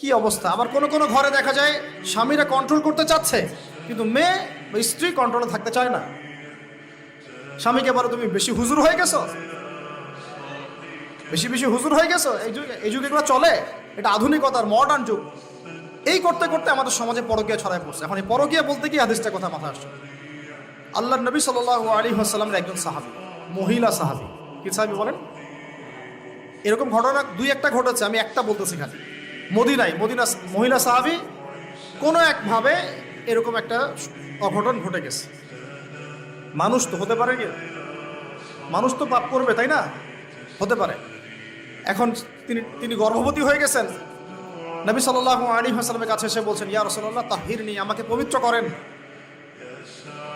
কি অবস্থা? আবার কোনো কোনো ঘরে দেখা যায় স্বামীরা কন্ট্রোল করতে চাচ্ছে, কিন্তু মেয়ে বা স্ত্রী কন্ট্রোলে থাকতে চায় না। স্বামীকে বলো, তুমি বেশি হুজুর হয়ে গেছো? বেশি বেশি হুজুর হয়ে গেছো? এই যুগে এই যুগে এগুলো চলে? এটা আধুনিকতার মডার্ন যুগ। এই করতে করতে আমাদের সমাজে পরকীয়া ছড়ায় পড়ছে। এখন এই পরকীয়া বলতে কি হাদিসটা কথা মাথায় আসছে? আল্লাহ নবী সাল আলী হাসাল্লামের একজন সাহাবি, মহিলা সাহাবি। কি সাহাবি বলেন? এরকম ঘটনা দুই একটা ঘটেছে, আমি একটা বলতেছি খালি। মদিনাই মদিনা মহিলা সাহাবি কোনো একভাবে এরকম একটা অঘটন ঘটে গেছে। মানুষ তো হতে পারে কি? মানুষ তো পাপ করবে, তাই না? হতে পারে। এখন তিনি তিনি গর্ভবতী হয়ে গেছেন। নবী সাল্লাহ আলী হাসলামের কাছে এসে বলছেন, ইয়া রসল্লাহ তাহির নি আমাকে পবিত্র করেন।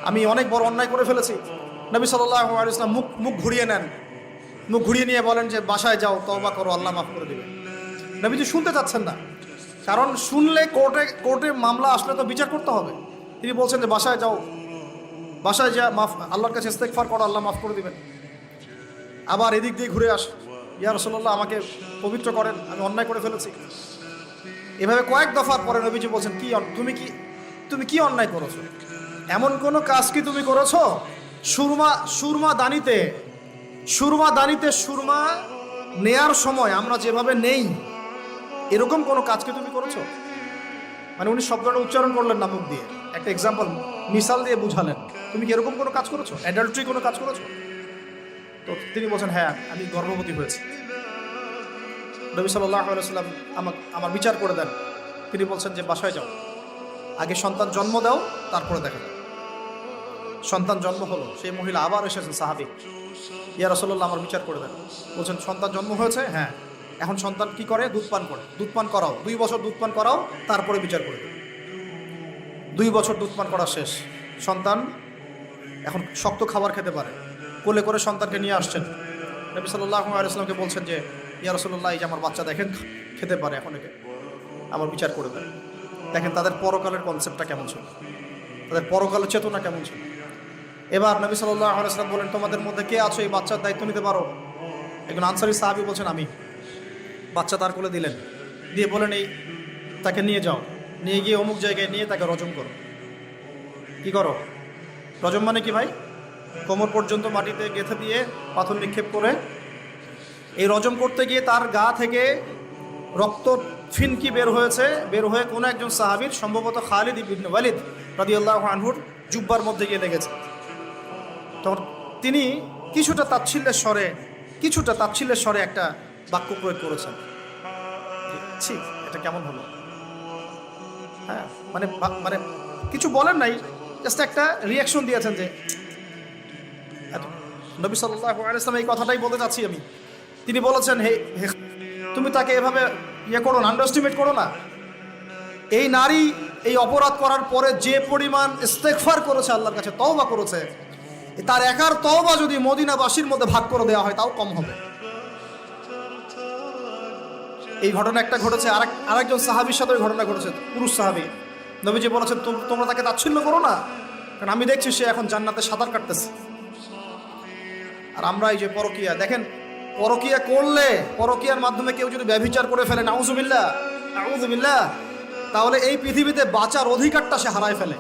আমি অনেক বড় অন্যায় করে ফেলেছি। নবী সাল্লাহ আলী ইসলাম মুখ মুখ ঘুরিয়ে নেন। মুখ ঘুরিয়ে নিয়ে বলেন যে, বাসায় যাও, তওবা করো, আল্লাহ মাফ করে দেবে নবীজি শুনতে চাচ্ছেন না। কারণ শুনলে কোর্টে কোর্টে মামলা আসলে তো বিচার করতে হবে। তিনি বলছেন যে বাসায় যাও। বাসায় যা, মাফ, আল্লাহর কাছে ইস্তেকফার করো, আল্লাহ মাফ করে দিবেন। আবার এদিক দিয়ে ঘুরে আস। ইয়া রসল্লাহ আমাকে পবিত্র করেন, আমি অন্যায় করে ফেলেছি। এভাবে কয়েক দফার পরে নবীজি বলছেন, কি তুমি কি তুমি কি অন্যায় করেছ? এমন কোনো কাজ কি তুমি করেছ? সুরমা সুরমা দানিতে সুরমা দানিতে সুরমা নেয়ার সময় আমরা যেভাবে নেই এরকম কোনো কাজকে তুমি করেছ? মানে উনি শব্দটা উচ্চারণ করলেন না দিয়ে। একটা এক্সাম্পল মিসাল দিয়ে বুঝালেন। তুমি কি এরকম কোনো কাজ করেছ? অ্যাডাল্ট্রি কোনো কাজ করেছ? তো তিনি বলছেন হ্যাঁ আমি গর্ভবতী হয়েছি। নবী সাল্লাম আমাকে আমার বিচার করে দেন। তিনি বলছেন যে, বাসায় যাও। আগে সন্তান জন্ম দাও, তারপরে দেখা সন্তান জন্ম হলো, সেই মহিলা আবার এসেছেন, সাহাবি। ইয়া রসল্লাহ আমার বিচার করে দেন। বলছেন, সন্তান জন্ম হয়েছে? হ্যাঁ। এখন সন্তান কি করে? দুধ পান করে। দুধ পান করাও। দুই বছর দুধ পান করাও, তারপরে বিচার করে দুই বছর দুধ পান করা শেষ। সন্তান এখন শক্ত খাবার খেতে পারে। কোলে করে সন্তানকে নিয়ে আসছেন। নবী সাল্লাহ বলছেন যে, ইয়া রসল্লাহ এই যে আমার বাচ্চা দেখেন, খেতে পারে এখন একে। আমার বিচার করে দেন। দেখেন তাদের পরকালের কনসেপ্টটা কেমন ছিল? তাদের পরকালের চেতনা কেমন ছিল? এবার নবী সাল্লাহ আলাইসলাম বলেন, তোমাদের মধ্যে কে আছো? এই বাচ্চার দায়িত্ব নিতে পারো? একজন আনসারি সাহাবি বলছেন, আমি। বাচ্চা তার কোলে দিলেন। দিয়ে বলেন, এই, তাকে নিয়ে যাও। নিয়ে গিয়ে অমুক জায়গায় নিয়ে তাকে রজম করো। কি করো? রজম মানে কি ভাই? কোমর পর্যন্ত মাটিতে গেঁথে দিয়ে পাথর নিক্ষেপ করে এই রজম করতে গিয়ে তার গা থেকে রক্ত ফিনকি বের হয়েছে। বের হয়ে কোনো একজন সাহাবির, সম্ভবত খালিদ ইবিন ওয়ালিদ রাদিয়াল্লাহু আনহুর জুব্বার মধ্যে গিয়ে লেগেছে। তখন তিনি কিছুটা তাচ্ছিল্যের স্বরে, কিছুটা তাচ্ছিল্যের স্বরে একটা বাক্য প্রয়োগ করেছেন। ছি, এটা কেমন হলো? হ্যাঁ মানে মানে কিছু বলেন নাই জাস্ট একটা রিয়াকশন দিয়েছেন যে নবী সাল্লাম এই কথাটাই বলতে চাচ্ছি আমি। তিনি বলেছেন, হে হে, তুমি তাকে এভাবে ইয়ে করো না আন্ডারস্টিমেট করো না। এই নারী এই অপরাধ করার পরে যে পরিমাণ ইস্তেকফার করেছে আল্লাহর কাছে, তওবা করেছে, তার একার তওবা যদি মদিনাবাসীর মধ্যে ভাগ করে দেওয়া হয়, তাও কম হবে। এই ঘটনা একটা ঘটেছে, আরেক আরেকজন সাহাবির সাথে ওই ঘটনা ঘটেছে, পুরুষ সাহাবি। নবীজি বলেছেন তোমরা তাকে তাচ্ছিল্য করো না, কারণ আমি দেখছি সে এখন জান্নাতে সাঁতার কাটতেছে। আর আমরা এই যে পরকিয়া, দেখেন, পরকিয়া করলে, পরকিয়ার মাধ্যমে কেউ যদি ব্যভিচার করে ফেলে নাউজুবিল্লা নাউজুবিল্লা তাহলে এই পৃথিবীতে বাঁচার অধিকারটা সে হারায় ফেলে।